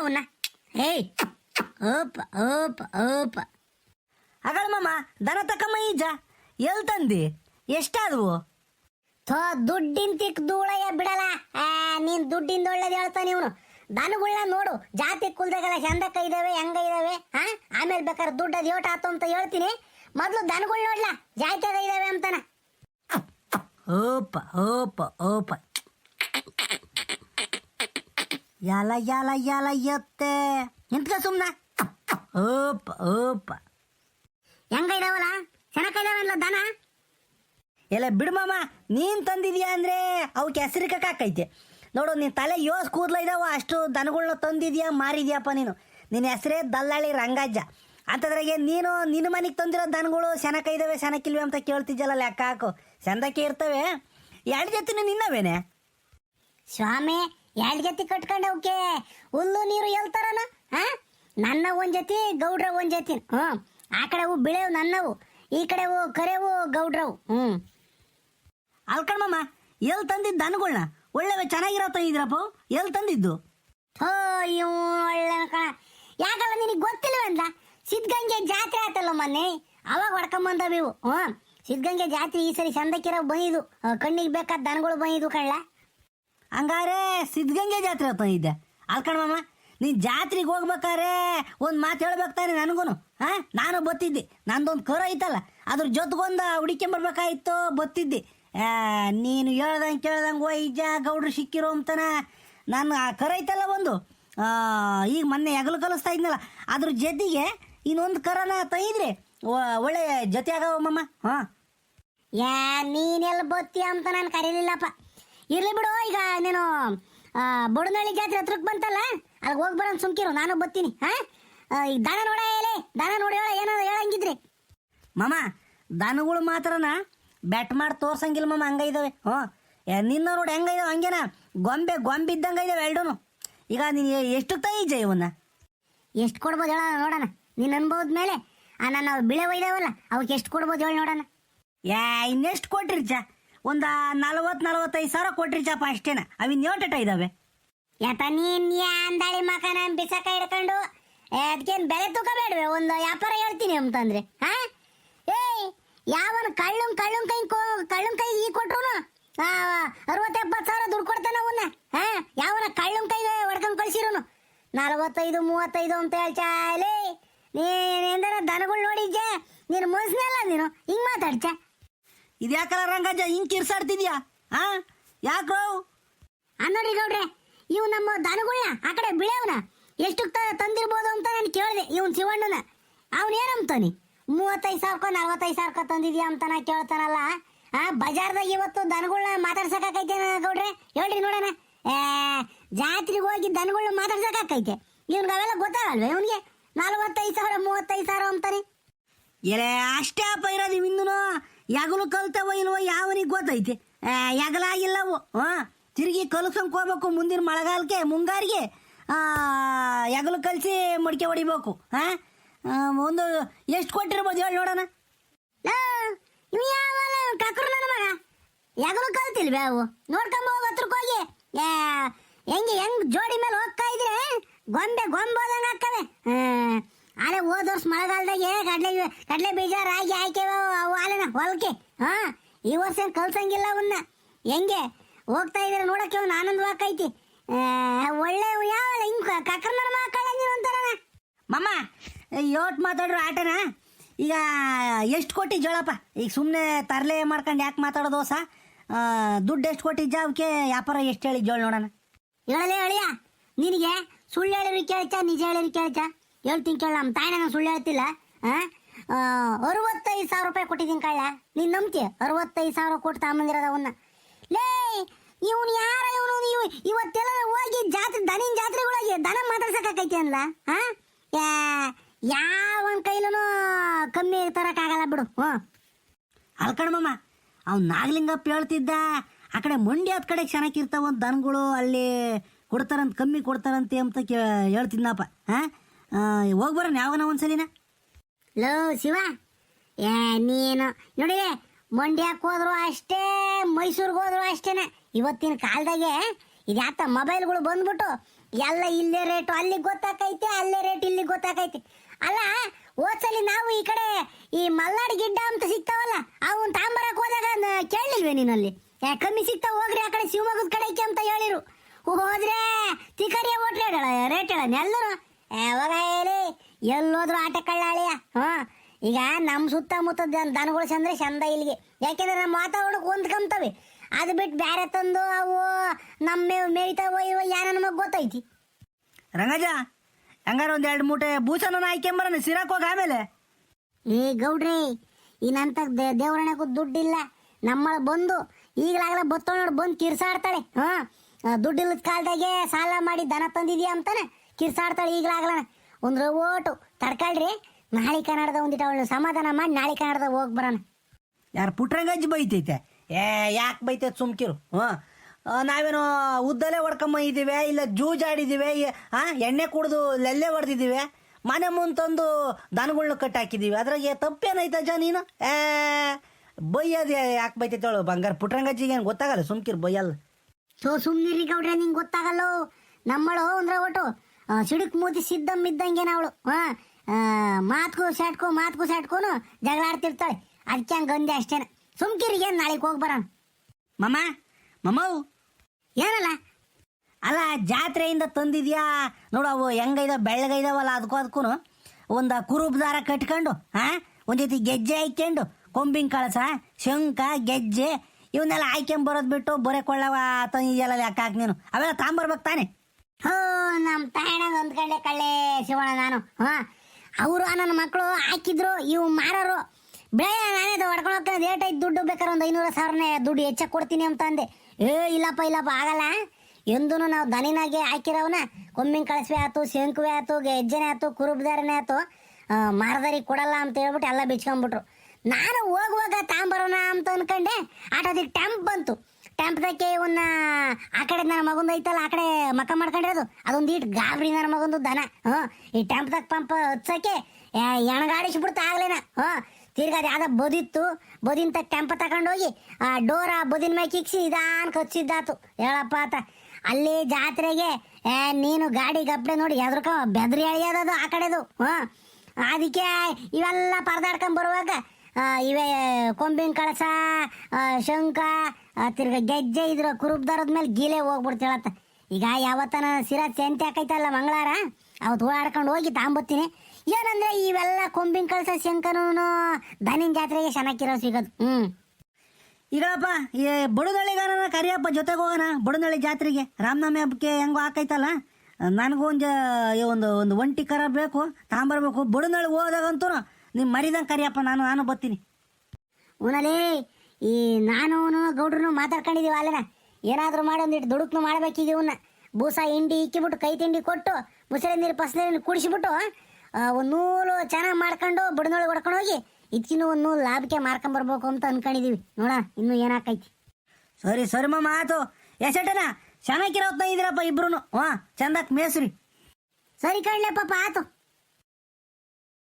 ಅವನ್ನ ಏಯ್ ಓಪ ಓಪ ಓಪ. ಅಗಳ ಮಾಮ, ದನ ತಕಮ್ಮ ಈಜ. ಎಲ್ ತಂದಿ? ಎಷ್ಟಾದವು? ಥೋ, ದುಡ್ಡಿನ ತಿಕ್ ದೂಳಯ್ಯ ಬಿಡಲ್ಲ. ನೀನ್ ದುಡ್ಡಿಂದ ಒಳ್ಳೇದು ಹೇಳ್ತಾನೆ ಇವನು. ದನಗಳನ್ನ ನೋಡು, ಜಾತಿ ಕುಲ್ದಾಗೆಲ್ಲ ಹೆಂದಕ್ಕ ಇದಾವೆ, ಹೆಂಗ ಇದಾವೆ ಹಾ ಆಮೇಲೆ ಬೇಕಾದ್ರೆ ದುಡ್ಡು ಅದು ಆತು ಅಂತ ಹೇಳ್ತೀನಿ. ಮೊದ್ಲು ದನಗಳು ನೋಡ್ಲಾ ಜಾತ್ಯಾಗ ಇದಾವೆ ಅಂತಾನ. ಓಪ ಓಪ ಓಪ. ಯಾಲ ಯಾಲ ಯಾಲ ಎತ್ತೆ ನಿಂತ್ಕ ಸುಮ್ನ ಓಪ್ ಓಪ್ ಹೆಂಗ ಇದಾವಲ್ಲ ಚೆನ್ನಾಗ ಇದಾವಲ್ಲ ದನ ಎಲ್ಲ ಬಿಡು ಮಾಮ ನೀನ್ ತಂದಿದ್ಯಾ ಅಂದ್ರೆ ಅವಕ್ಕೆ ಹೆಸರಿಕಾಕೈತೆ ನೋಡು, ನೀನ್ ತಲೆ ಯೋಸ್ ಕೂದ್ಲ ಇದಾವ, ಅಷ್ಟು ದನಗಳನ್ನ ತಂದಿದ್ಯಾ, ಮಾರಿದ್ಯಾಪ ನೀನು. ನಿನ್ನ ಹೆಸರೇ ದಲ್ಲಾಳಿ ರಂಗಜ್ಜ. ಅಂತದ್ರಾಗೆ ನೀನು ನಿನ್ನ ಮನೆಗೆ ತಂದಿರೋ ದನಗಳು ಸೆನಕ ಇದಾವೆ ಸೆನಕಿಲ್ವೆ ಅಂತ ಕೇಳ್ತಿದ್ದಲ್ಲ ಲೆಕ್ಕ ಹಾಕು. ಚಂದಕ್ಕೆ ಇರ್ತವೆ. ಎರಡು ಜೊತೆ ನಿನ್ನವೇನೆ? ಸ್ವಾಮಿ ಎರಡ್ ಜೊತೆ ಕಟ್ಕೊಂಡ ಅವಕ್ಕೆ ಹುಲ್ಲು ನೀರು ಎಲ್ತಾರನ ಹಾ ನನ್ನ ಒಂದ್ ಜೊತೆ ಗೌಡ್ರ ಒಂದ್ ಜೊತೆ. ಹ್ಞೂ. ಆ ಕಡೆ ಹೂ ಬಿಳೆವು ನನ್ನವು. ಈ ಕಡೆ ಕಡೆವು ಕರೆವು ಗೌಡ್ರವು. ಹ್ಮ್ ಅಲ್ಕಣಮ್ಮ ಮಾಮ ಎಲ್ಲಿ ತಂದಿದ್ದು ದನಗಳನ್ನ ಒಳ್ಳೆವೆ ಚೆನ್ನಾಗಿರೋ ತಂದಿದ್ರಪ್ಪ? ಎಲ್ಲಿ ತಂದಿದ್ದು? ಹೋ ಇವ್ ಒಳ್ಳೆ ಕಣ. ಯಾಕಲ್ಲ ನಿನಗೆ ಗೊತ್ತಿಲ್ವಂತ ಸಿದ್ಧಗಂಗೆ ಜಾತ್ರೆ ಆತಲ್ಲ ಮೊನ್ನೆ? ಅವಾಗ ಹೊಡ್ಕೊಂಬಂದವು ಹ್ಮ್ ಸಿದ್ಧಗಂಗೆ ಜಾತ್ರೆ ಈ ಸರಿ ಚಂದಕ್ಕಿರೋ ಬಂದಿದ್ದು ಕಣ್ಣಿಗೆ ಬೇಕಾದ ದನಗಳು ಬಂದಿದ್ದು ಕಳ್ಳ ಹಂಗಾರೆ ಸಿದ್ಧಗಂಗೆ ಜಾತ್ರೆ ಅಪ್ಪ ಅಲ್ಕಣ್ ಮಾಮ, ನೀನ್ ಜಾತ್ರೆಗೆ ಹೋಗ್ಬೇಕಾರೆ ಒಂದು ಮಾತು ಹೇಳ್ಬೇಕು ತಾನೆ ನನಗೂ ಹಾ ನಾನು ಬತ್ತಿದ್ದೆ. ನಂದೊಂದು ಕರ ಐತಲ್ಲ, ಅದ್ರ ಜೊತೆಗೊಂದು ಹುಡಿಕೊಂಬರ್ಬೇಕಾಯ್ತು ಬತ್ತಿದ್ದೆ. ನೀನು ಹೇಳ್ದಂಗೆ ಕೇಳ್ದಂಗೆ ಒಯ್ಜ ಗೌಡ್ರು ಸಿಕ್ಕಿರೋ ಅಂತನ. ನಾನು ಆ ಕರ ಐತಲ್ಲ ಒಂದು. ಈಗ ಮೊನ್ನೆ ಹೆಗಲು ಕಲಿಸ್ತಾ ಇದ್ನಲ್ಲ, ಅದ್ರ ಜೊತೆಗೆ ಇನ್ನೊಂದು ಕರನ ತಂದಿದ್ರೆ ಒಳ್ಳೆ ಜೊತೆ ಆಗವ ಮಮ್ಮ ಹಾಂ. ಯಾ ನೀನೆಲ್ಲ ಬತ್ತಿ ಅಂತ ನಾನು ಕರೀಲಿಲ್ಲಪ್ಪ. ಇರ್ಲಿ ಬಿಡು ಈಗ ನೀನು ಆ, ಬುಡನಳ್ಳಿ ಜಾತ್ರೆ ಹತ್ರಕ್ಕೆ ಬಂತಲ್ಲ ಅಲ್ಲಿಗೆ ಹೋಗಿ ಬರೋಣ ಸುಮ್ಕಿರು ನಾನು ಬರ್ತೀನಿ ಹಾ? ಈಗ ದನ ನೋಡ ಹೇಳಿ ದಾನ ನೋಡಿ ಹೇಳ ಏನೋ ಹೇಳಂಗಿದ್ರಿ? ಮಾಮ ದನಗಳು ಮಾತ್ರನ ಬೆಟ್ ಮಾಡಿ ತೋರ್ಸಂಗಿಲ್ಲ ಮಾಮ ಹಂಗ ಇದಾವೆ ಹ್ಞೂ ನಿನ್ನ ನೋಡಿ ಹೆಂಗ ಇದಾವೆ ಹಂಗೇನ ಗೊಂಬೆ ಗೊಂಬೆ ಇದ್ದಂಗೆ ಇದಾವೆ ಎಲ್ಡೂ ಈಗ ನೀನು ಎಷ್ಟು ತೈಜ ಇವನ್ನ? ಎಷ್ಟು ಕೊಡ್ಬೋದು ಹೇಳ ನೋಡೋಣ ನೀನು ಅನ್ಬೋದ ಮೇಲೆ ಆ ನನ್ನ ಬಿಳೆ ಒಯ್ದಾವಲ್ಲ ಅವಕ್ಕೆ ಎಷ್ಟು ಕೊಡ್ಬೋದು ಹೇಳಿ ನೋಡೋಣ. ಯಾ ಇನ್ನೆಷ್ಟು ಕೊಟ್ರಿಚ ಒಂದ ನಲವತ್ತು ನಲವತ್ತೈದು ಸಾವಿರ ಕೊಟ್ರಿಚಪ್ಪ ಅಷ್ಟೇನ. ಅವಿನ್ ಯೋಟಟ ಇದಾವೆ. ಯಾತ ನೀನ್ ಅಂದಾಳಿ ಮಕನ ಬಿಸಕ ಹಿಡ್ಕೊಂಡು ಅದಕ್ಕೇನ್ ಬೆಲೆ ಬೇಡವೆ? ಒಂದು ವ್ಯಾಪಾರ ಹೇಳ್ತೀನಿ ಅಂತಂದ್ರೆ ಹಾ? ಏಯ್, ಯಾವನ ಕಳ್ಳುಂ ಕಳ್ಳುಂ ಕೈ ಕಳ್ಳುಂ ಕೈ ಈ ಕೊಟ್ರು ಅರವತ್ತು ಎಪ್ಪತ್ತು ಸಾವಿರ ದುಡ್ಡು ಕೊಡ್ತಾನ ಅವನ್ನ ಹಾ? ಯಾವನ ಕಳ್ಳುಂ ಕೈ ಹೊಡ್ಕೊಂಡ್ ಕಳ್ಸಿರೋನು? ನಲವತ್ತೈದು, ಮೂವತ್ತೈದು ಅಂತ ಹೇಳ್ಚಾಲೇ ಏನಾರ ದನಗಳು ನೋಡಿದ್ಯಾ? ನೀನು ಮನ್ಸನೆಲ್ಲ ನೀನು, ಹಿಂಗ್ ಮಾತಾಡ್ಚ? ಇದ್ಯಾಕಲ್ಲ ರಂಗಜ್ಜ ಹಿಂಗ್ ಕಿರ್ಸಾಡ್ತಿದ್ಯಾ ಹಾ ಯಾಕ್ರೋ? ನೋಡಿ ಗೌಡ್ರೆ, ಇವ್ ನಮ್ಮ ದನಗಳನ್ನ ಆ ಕಡೆ ಬಿಳೆವನ ಎಷ್ಟು ತಂದಿರ್ಬೋದು ಅಂತ ನಾನು ಕೇಳಿದೆ ಇವನ್ ಶಿವಣ್ಣನ. ಅವನ್ ಏನಂತಾನೆ ಮೂವತ್ತೈದು ಸಾವಿರಕ್ಕ ನಲ್ವತ್ತೈದು ಸಾವಿರ ತಂದಿದ್ಯಾ ಅಂತ ನಾ ಕೇಳ್ತಾನಲ್ಲ, ಆ? ಬಜಾರ್ದಾಗ ಇವತ್ತು ದನಗಳನ್ನ ಮಾತಾಡ್ಸಕ್ಕಾಕೈತೆ ಗೌಡ್ರೆ? ಹೇಳ್ರಿ ನೋಡೋಣ. ಏ, ಜಾತ್ರೆಗೆ ಹೋಗಿ ದನಗಳನ್ನ ಮಾತಾಡ್ಸಕ್ಕಾಕೈತೆ. ಇವ್ನಿಗೆ ಅವೆಲ್ಲ ಗೊತ್ತಾಗಲ್ವೇ ಇವನಿಗೆ? ನಲ್ವತ್ತೈದು ಸಾವಿರ, ಮೂವತ್ತೈದು ಸಾವಿರ ಅಂತಾನೆ. ಎಲೆ ಅಷ್ಟೇ ಅಪ್ಪ ಇರೋದು ಇನ್ನೂ ಯಾಗಲು ಕಲ್ತವ ಇಲ್ವೋ ಯಾವನಿಗೆ ಗೊತ್ತೈತೆ? ಯಾಗಲಾಗಿಲ್ಲವು ಹಾಂ, ತಿರುಗಿ ಕಲ್ಸಂಕ್ ಹೋಗ್ಬೇಕು ಮುಂದಿನ ಮಳೆಗಾಲಕ್ಕೆ, ಮುಂಗಾರಿಗೆ. ಯಗಲು ಕಲಿಸಿ ಮಡಿಕೆ ಹೊಡಿಬೇಕು, ಹಾಂ? ಒಂದು ಎಷ್ಟು ಕೊಟ್ಟಿರ್ಬೋದು ಹೇಳಿ ನೋಡೋಣ. ಇವ್ ಯಾವಲ್ಲ ಕಕ್ರು ನನ್ನ ಮಗ? ಯಾಗಲೂ ಕಲ್ತಿಲ್ವೇ ಅವು? ನೋಡ್ಕೊಂಬ ಹತ್ರಕ್ಕೆ ಹತ್ರಕ್ ಹೋಗಿ. ಹೆಂಗೆ ಹೆಂಗ್ ಜೋಡಿ ಮೇಲೆ ಹೋಗ್ತಾ ಇದ್ರೆ, ಗೊಂಬೆ ಗೊಂಬೆ ಹೋದಂಗ ಹಾಕವೆ ಆಲೆ ಹೋದ ವರ್ಷ ಮಳೆಗಾಲದಾಗೆ ಕಡಲೆ ಕಡಲೆ ಬೀಜ, ರಾಗಿ ಹಾಕ್ಯವ ಆಲೆನ ಹೊಲಕ್ಕೆ ಹಾ, ಈ ವರ್ಷ ಏನು ಕಲ್ಸಂಗಿಲ್ಲ ಅವನ್ನ ಹೆಂಗೆ? ಹೋಗ್ತಾ ಇದ್ರೆ ನೋಡಕ್ಕೆ ಅವ್ನು ಆನಂದವಾಕೈತಿ ಒಳ್ಳೆ ಯಾವಲ್ಲ, ಹಿಂಗೆ ಕಕ್ರ ನನ್ನ ಮಕ್ಕಳ ಅಂತಾರಣ ಮಮ್ಮ ಯೋಟ್ ಮಾತಾಡ್ರು ಆಟನ. ಈಗ ಎಷ್ಟು ಕೊಟ್ಟಿ ಜೋಳಪ್ಪ? ಈಗ ಸುಮ್ಮನೆ ತರಲೆ ಮಾಡ್ಕೊಂಡು ಯಾಕೆ ಮಾತಾಡೋದು ದೋಸ ದುಡ್ಡು ಎಷ್ಟು ಕೊಟ್ಟಿದ್ದ ಅವಕ್ಕೆ ವ್ಯಾಪಾರ ಎಷ್ಟು ಹೇಳಿ ಜೋಳ ನೋಡೋಣ. ಹೇಳಲೇ ಹೇಳಿಯ ನಿನಗೆ ಸುಳ್ಳು ಹೇಳಿರಿ ಕೇಳ್ತಾ ನಿಜ ಹೇಳಿರಿ ಕೇಳ್ಚ. ಹೇಳ್ತೀನಿ ಕೇಳ, ನಮ್ಮ ತಾಯಿ ಸುಳ್ಳು ಹೇಳ್ತಿಲ್ಲ ಅರವತ್ತೈದು ಸಾವಿರ ರೂಪಾಯಿ ಕೊಟ್ಟಿದ್ದೀನಿ ಕಳ್ಳ, ನೀನು ನಂಬಿಕೆ ಅರವತ್ತೈದು ಸಾವಿರ ಕೊಟ್ಟು ತಗೊಂಬಂದಿರೋದವನ್ನ ಲೇ, ಇವನು ಯಾರ ಇವನು? ಇವ್ ಇವತ್ತೆಲ್ಲ ಹೋಗಿ ಜಾತ್ರೆ, ದನಿನ ಜಾತ್ರೆಗಳಿಗೆ ದನ ಮಾತಾಡ್ಸಕ್ಕಾಕೈತಿ ಅನ್ಲ ಹಾ ಯಾವ ಕೈಲೂ ಕಮ್ಮಿ ತರಕ್ಕಾಗಲ್ಲ ಬಿಡು, ಹ್ಞೂ. ಅಲ್ಕಣಮ್ಮ ಅವ್ನು ನಾಗಲಿಂಗಪ್ಪ ಹೇಳ್ತಿದ್ದ, ಆ ಕಡೆ ಮಂಡಿ ಹತ್ ಕಡೆ ಚೆನ್ನಾಗಿರ್ತಾವ ದನಗಳು, ಅಲ್ಲಿ ಕೊಡ್ತಾರಂತ, ಕಮ್ಮಿ ಕೊಡ್ತಾರಂತೆ ಅಂತ ಕೇ, ಹೇಳ್ತಿದ್ನಪ್ಪ ಹಾಂ ಹೋಗ್ಬರೋಣ ನಾವು ಒಂದ್ಸಲಿನ. ಲೋ, ಶಿವ. ಏ ನೀನು ನೋಡಿ ಮಂಡ್ಯಕ್ಕೆ ಹೋದ್ರು ಅಷ್ಟೇ, ಮೈಸೂರಿಗೆ ಹೋದ್ರು ಅಷ್ಟೇನೆ. ಇವತ್ತಿನ ಕಾಲದಾಗೆ ಇದ್ಯಾತ ಮೊಬೈಲ್ಗಳು ಬಂದ್ಬಿಟ್ಟು, ಎಲ್ಲ ಇಲ್ಲೇ ರೇಟು, ಅಲ್ಲಿಗೆ ಗೊತ್ತಾಕೈತೆ, ಅಲ್ಲೇ ರೇಟ್, ಇಲ್ಲಿಗೆ ಗೊತ್ತಾಕೈತೆ. ಅಲ್ಲ ಓದ್ಸಲಿ ನಾವು ಈ ಕಡೆ, ಈ ಮಲ್ನಾಡ್ ಗಿಡ್ಡ ಅಂತ ಸಿಗ್ತಾವಲ್ಲ, ಅವನ್ ತಾಂಬರಕ್ಕೆ ಹೋದಾಗ ಕೇಳಿಲ್ವೇ ಕೇಳಲಿಲ್ವೇ ನೀನಲ್ಲಿ ಯಾ ಕಮ್ಮಿ ಸಿಗ್ತಾವ, ಹೋಗ್ರಿ ಆ ಕಡೆ ಶಿವಮೊಗ್ಗದ ಕಡೆಗೆ ಅಂತ ಹೇಳಿರು. ಹೋದ್ರೆ, ತಿಕರಿಯ ಹೋಟ್ಲ ರೇಟ್ ಹೇಳ ಎಲ್ಲರೂ ಯಾವಾಗ ಹೇಳಿ ಎಲ್ಲೋದ್ರು ಆಟ ಕಳ್ಳಾಳಿಯ. ಹಾ ಈಗ ನಮ್ಮ ಸುತ್ತಮುತ್ತ ದನ- ದನಗಳು ಚಂದ್ರೆ ಚಂದ ಇಲ್ಲಿಗೆ. ಯಾಕೆಂದ್ರೆ ನಮ್ಮ ವಾತಾವರಣಕ್ಕೆ ಹೊಂದ್ಕೊಂತವೆ ಅದು ಬಿಟ್ಟು ಬೇರೆ ತಂದು ಅವು ನಮ್ಮ ಮೇವ್ ಮೇಯ್ತಾವ ಇವ ಯಾರ ನಮಗೆ ಗೊತ್ತೈತಿ. ರಂಗಜ ಹಂಗಾರ ಒಂದ್ ಎರಡು ಮೂಟೆ ಬೂಸನ ಹಾಕ್ಯಂಬರನ ಸಿರಾಕ್ ಹೋಗ ಆಮೇಲೆ? ಏ ಗೌಡ್ರಿ ಇನ್ನಂತ ದೇವರಣೆಗೂ ದುಡ್ಡಿಲ್ಲ. ನಮ್ಮಳ ಬಂದು ಈಗಲಾಗಲ ಬತ್ತೋಣ ಬಂದು ಕಿರ್ಸಾಡ್ತಾಳೆ. ಹಾ ದುಡ್ಡಿಲ್ಲದ ಕಾಲದಾಗೆ ಸಾಲ ಮಾಡಿ ದನ ತಂದಿದ್ಯಾ ಅಂತಾನೆ. ಕಿರ್ಸಾಡ್ತಾಳೆ ಈಗಲಾಗಲಣ ಒಂದ್ರ ಓಟು. ತಡ್ಕೊಳ್ರಿ ನಾಳೆ ಕನ್ನಡದ ಒಂದಿಟ ಅವಳು ಸಮಾಧಾನ ಮಾಡಿ ನಾಳೆ ಕನ್ನಡದ ಹೋಗಿ ಬರೋಣ. ಯಾರು ಪುಟ್ರಂಗಜ್ಜಿ ಬೈತೈತೆ? ಏ ಯಾಕೆ ಬೈತೈತೆ ಸುಮ್ಕಿರು ಹಾಂ ನಾವೇನು ಉದ್ದಲೇ ಹೊಡ್ಕೊಂಬ ಇದ್ದೀವಿ ಇಲ್ಲ ಜೂಜಾಡಿದ್ದೀವಿ ಹಾ ಎಣ್ಣೆ ಕುಡಿದು ಲೆಲ್ಲೆ ಹೊಡೆದಿದ್ದೀವಿ ಮನೆ ಮುಂದೆ ತಂದು ದನಗಳ್ನ ಕಟ್ಟಾಕಿದ್ದೀವಿ. ಅದ್ರಾಗೆ ತಪ್ಪೇನೈತಜ್ಜ ನೀನು? ಏ ಬೈಯೋದು ಯಾಕೆ ಬೈತೈತೆ ಅವಳು ಬಂಗಾರ ಪುಟ್ರಂಗಜ್ಜಿಗೆ ಏನು ಗೊತ್ತಾಗಲ್ಲ ಸುಮ್ಕಿರು ಬೈಯಲ್ಲ. ಸೊ ಸುಮ್ನಿರಿ ಗೌಡ್ರೆ ನಿಂಗೆ ಗೊತ್ತಾಗಲ್ಲೋ. ನಮ್ಮಳು ಅಂದ್ರೆ ಒಟ್ಟು ಆ, ಸಿಡುಕ್ ಮೂತಿ ಸಿದ್ದಮ್ ಇದ್ದಂಗೆ ಅವಳು. ಹಾ ಮಾತ್ಕು ಸ್ಯಾಟ್ಕೊ ಮಾತ್ಕು ಸ್ಯಾಟ್ಕೊನು ಜಗಳ ಆಡ್ತಿರ್ತಾಳೆ ಅದಕ್ಕೆ ಹಂಗೆ ಗಂದೆ ಅಷ್ಟೇನ. ಸುಮ್ಕಿರಿ, ಏನು ನಾಳೆಗೆ ಹೋಗಿ ಬರೋಣ. ಮಮ್ಮ ಮಮ್ಮವು ಏನಲ್ಲ? ಅಲ್ಲ, ಜಾತ್ರೆಯಿಂದ ತಂದಿದ್ಯಾ? ನೋಡು, ಅವು ಹೆಂಗೈದ, ಬೆಳ್ಳಗೈದವಲ್ಲ ಅದಕ್ಕೂ ಅದಕ್ಕೂ ಒಂದು ಕುರುಬ್ ದಾರ ಕಟ್ಕೊಂಡು ಹಾ ಒಂದು ಗೆಜ್ಜೆ ಹಾಕ್ಕೊಂಡು ಕೊಂಬಿನ ಕಳಸ ಶಂಕ ಗೆಜ್ಜೆ, ಇವನ್ನೆಲ್ಲ ಹಾಕ್ಕೊಂಬರೋದು ಬಿಟ್ಟು ಬೊರೆ ಕೊಳ್ಳವ ತಂದಿದ್ಯಲ್ಲ ಯಾಕೆ ಹಾಕಿ ನೀನು ಅವೆಲ್ಲ ತಾಂಬರ್ಬೇಕು ತಾನೆ. ಹೋ ನಮ್ಮ ತಾಯಣಂಗ ಹೊಂದ್ಕೊಂಡೆ ಕಳ್ಳೆ ಶಿವಣ್ಣ ನಾನು. ಹಾಂ, ಅವರು ನನ್ನ ಮಕ್ಕಳು ಹಾಕಿದ್ರು, ಇವು ಮಾರರು. ಬೆಳೆ ನಾನೇ ಹೊಡ್ಕೊಂಡು ಹೋಗ್ತೇನೆ ಐದು ದುಡ್ಡು ಬೇಕಾದ್ರೆ ಒಂದು ಐನೂರು ಸಾವಿರನೇ ದುಡ್ಡು ಹೆಚ್ಚಾಗಿ ಕೊಡ್ತೀನಿ ಅಂತ ಅಂದೆ. ಏ, ಇಲ್ಲಪ್ಪ ಇಲ್ಲಪ್ಪ, ಆಗಲ್ಲ. ಎಂದೂ ನಾವು ದನಿನಾಗೆ ಹಾಕಿರೋವನ್ನ ಕೊಮ್ಮಿನ ಕಳಸವೆ ಆಯ್ತು ಶಂಕುವೆ ಆಯ್ತು ಗೆಜ್ಜೆನೇ ಆಯ್ತು ಕುರುಬ್ದಾರನೇ ಆಯ್ತು ಮಾರದರಿ ಕೊಡಲ್ಲ ಅಂತ ಹೇಳ್ಬಿಟ್ಟು ಎಲ್ಲ ಬಿಚ್ಕೊಂಡ್ಬಿಟ್ರು. ನಾನು ಹೋಗುವಾಗ ತಾಂಬರೋಣ ಅಂತ ಅನ್ಕೊಂಡೆ, ಆಟೋದಿಗೆ ಟೆಂಪ್ ಬಂತು. ಟ್ಯಾಂಪ್ದಕ್ಕೆ ಇವನ್ನ ಆ ಕಡೆ ನನ್ನ ಮಗಂದು ಐತಲ್ಲ, ಆ ಕಡೆ ಮಕ್ಕ ಮಾಡ್ಕೊಂಡಿರೋದು. ಅದೊಂದು ಇಟ್ಟು ಗಾಬರಿ ನನ್ನ ಮಗಂದು ದನ. ಹ್ಞೂ, ಈ ಟ್ಯಾಂಪ್ದಾಗ ಪಂಪ್ ಹಚ್ಚಕ್ಕೆ ಎಣಗಾಡಿಸ್ಬಿಡ್ತು ಆಗ್ಲೇನ. ಹ್ಞೂ, ತಿರ್ಗಾ ಅದು ಯಾವ್ದೋ ಬದಿತ್ತು, ಬದಿನ ಟೆಂಪ ತಗೊಂಡೋಗಿ, ಆ ಡೋರ ಬದಿನ ಮೈ ಕಿಕ್ಸಿ ಇದಾನ್ ಕಚ್ಚಿದ್ದಾತು ಹೇಳಪ್ಪ ಆತ, ಅಲ್ಲಿ ಜಾತ್ರೆಗೆ ನೀನು ಗಾಡಿ ಗಪ್ಪಡೆ ನೋಡಿ ಎದ್ರಕ ಬೆದ್ರಿ ಎಳೆಯೋದದು ಆ ಕಡೆದು. ಹ್ಞೂ, ಅದಕ್ಕೆ ಇವೆಲ್ಲ ಪರದಾಡ್ಕೊಂಡ್ ಬರುವಾಗ ಇವೆ, ಕೊಂಬಿನ ಕಳಸ ಶಂಕ ತಿರ್ಗ ಗೆಜ್ಜೆ ಇದ್ರ ಕುರುಬ್ದಾರದ ಮೇಲೆ ಗೀಲೆ ಹೋಗ್ಬಿಡ್ತೇಳತ್ತ ಈಗ ಯಾವತ್ತನ ಸಿರಾ ಸೆಂತೆ ಹಾಕೈತಲ್ಲ ಮಂಗಳಾರ ಅವತ್ತು ಓಡಾಡ್ಕೊಂಡು ಹೋಗಿ ತಾಂಬತ್ತೀನಿ. ಏನಂದ್ರೆ ಇವೆಲ್ಲ ಕೊಂಬಿನ ಕಳ್ಸ ಶಂಕನೂ ಧನಿನ್ ಜಾತ್ರೆಗೆ ಚೆನ್ನಾಗಿರೋ ಸಿಗೋದು. ಹ್ಮ್. ಈಗಪ್ಪ ಈ ಬುಡದಳ್ಳಿಗಾರನ ಕರಿಯಪ್ಪ ಜೊತೆಗೆ ಹೋಗೋಣ ಬುಡದಳ್ಳಿ ಜಾತ್ರೆಗೆ. ರಾಮನಾಮಿ ಹಬ್ಬಕ್ಕೆ ಹೆಂಗೋ ಹಾಕೈತಲ್ಲ. ನನಗೂ ಒಂದು ಒಂದು ಒಂದು ಒಂಟಿ ಕರ ಬೇಕು ತಾಂಬರ್ಬೇಕು. ಬುಡನಳ್ಳಿ ಹೋದಾಗಂತೂ ನಿಮ್ಮ ಮರಿದಂಗೆ ಕರಿಯಪ್ಪ ನಾನು ನಾನು ಬರ್ತೀನಿ ಉನಲಿ ಈ ನಾನು ಗೌಡ್ರು ಮಾತಾಡ್ಕೊಂಡಿದೀವಿ ಅಲ್ಲನ? ಏನಾದರೂ ಮಾಡಿ ಒಂದಿಟ್ಟು ದುಡುಕ್ನು ಮಾಡ್ಬೇಕೀಗ ಇವನ್ನ ಬೂಸ ಹಿಂಡಿ ಇಕ್ಕಿಬಿಟ್ಟು ಕೈ ತಿಂಡಿ ಕೊಟ್ಟು ಮುಸಳೆ ನೀರು ಪಸ್ ನೀರನ್ನು ಕುಡಿಸಿಬಿಟ್ಟು ಒಂದು ನೂಲು ಚೆನ್ನಾಗಿ ಮಾಡ್ಕೊಂಡು ಬಡನೊಳಗೆ ಹೊಡ್ಕೊಂಡು ಹೋಗಿ ಇದಕ್ಕಿನ್ನೂ ಒಂದು ನೂಲು ಲಾಭಕ್ಕೆ ಮಾರ್ಕೊಂಬರ್ಬೇಕು ಅಂತ ಅನ್ಕೊಂಡಿದೀವಿ. ನೋಡ ಇನ್ನು ಏನಾಕೈತಿ? ಸರಿ ಸರಿ ಮಾಮ ಮಾತು ಎಸಟನ ಚೆನ್ನಾಗಿರೋ ಇದ್ದೀರಪ್ಪ ಇಬ್ರು ಹಾಂ ಚಂದಕ್ಕೆ ಮೇಸ್ರಿ. ಸರಿ ಕಣ್ಲೆ ಪಾಪ ಆತು.